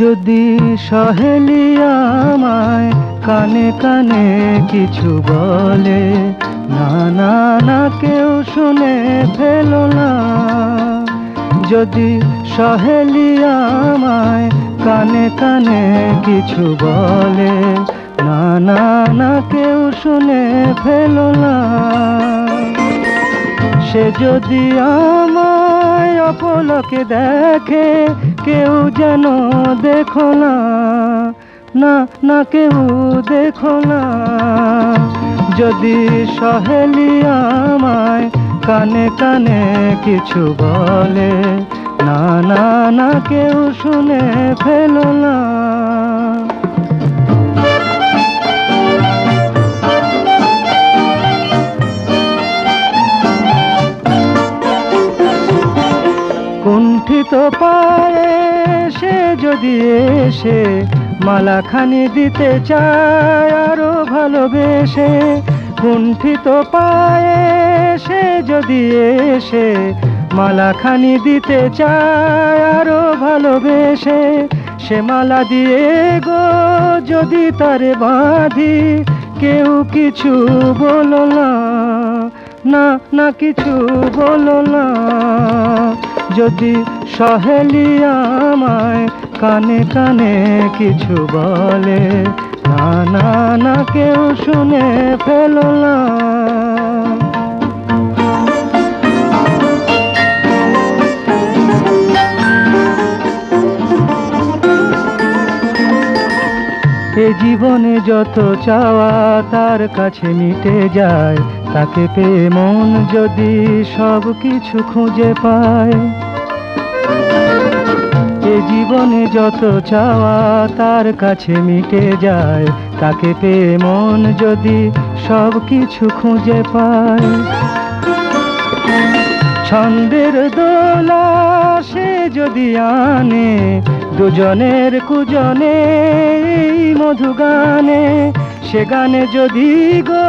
যদি সহেলি আমায় কানে কানে কিছু বলে না না না কেউ শুনে ফেলো না। যদি সহেলি আমায় কানে কানে কিছু বলে না না না কেউ শুনে ফেলো না। সে যদি আমায় অপলকে দেখে, কেউ যেন দেখো না না না কেউ দেখো না। যদি সহেলি আমায় কানে কানে কিছু বলে, না না না কেউ শুনে ফেলো না। কুণ্ঠিত পায়ে সে যদি এসে মালাখানি দিতে চায় আরও ভালোবেসে, কুণ্ঠিত পায়ে সে যদি এসে মালাখানি দিতে চায় আরও ভালোবেসে, সে মালা দিয়ে গো যদি তারে বাঁধি, কেউ কিছু বলো না না না কিছু বলো না। যদি সহেলি আমায় কানে কানে কিছু বলে, না না না কেউ শুনে ফেলো না। এ জীবনে যত চাওয়া তার কাছে মিটে যায়, তাকে পেয়ে মন যদি সব কিছু খুঁজে পায়। এ জীবনে যত চাওয়া তার কাছে মিটে যায়, তাকে পেয়ে মন যদি সব কিছু খুঁজে পায়। ছন্দের দোলা সে যদি আনে, দুজনের কুজনে মধু গানে, সে গানে যদি গো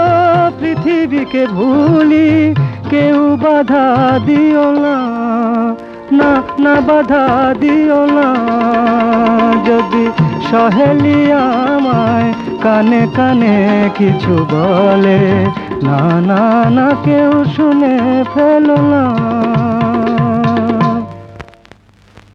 পৃথিবীকে ভুলি, কেউ বাধা দিও না। না না বাধা দিও না। যদি সহেলি আমায় কানে কানে কিছু বলে, না না না কেউ শুনে ফেলো না।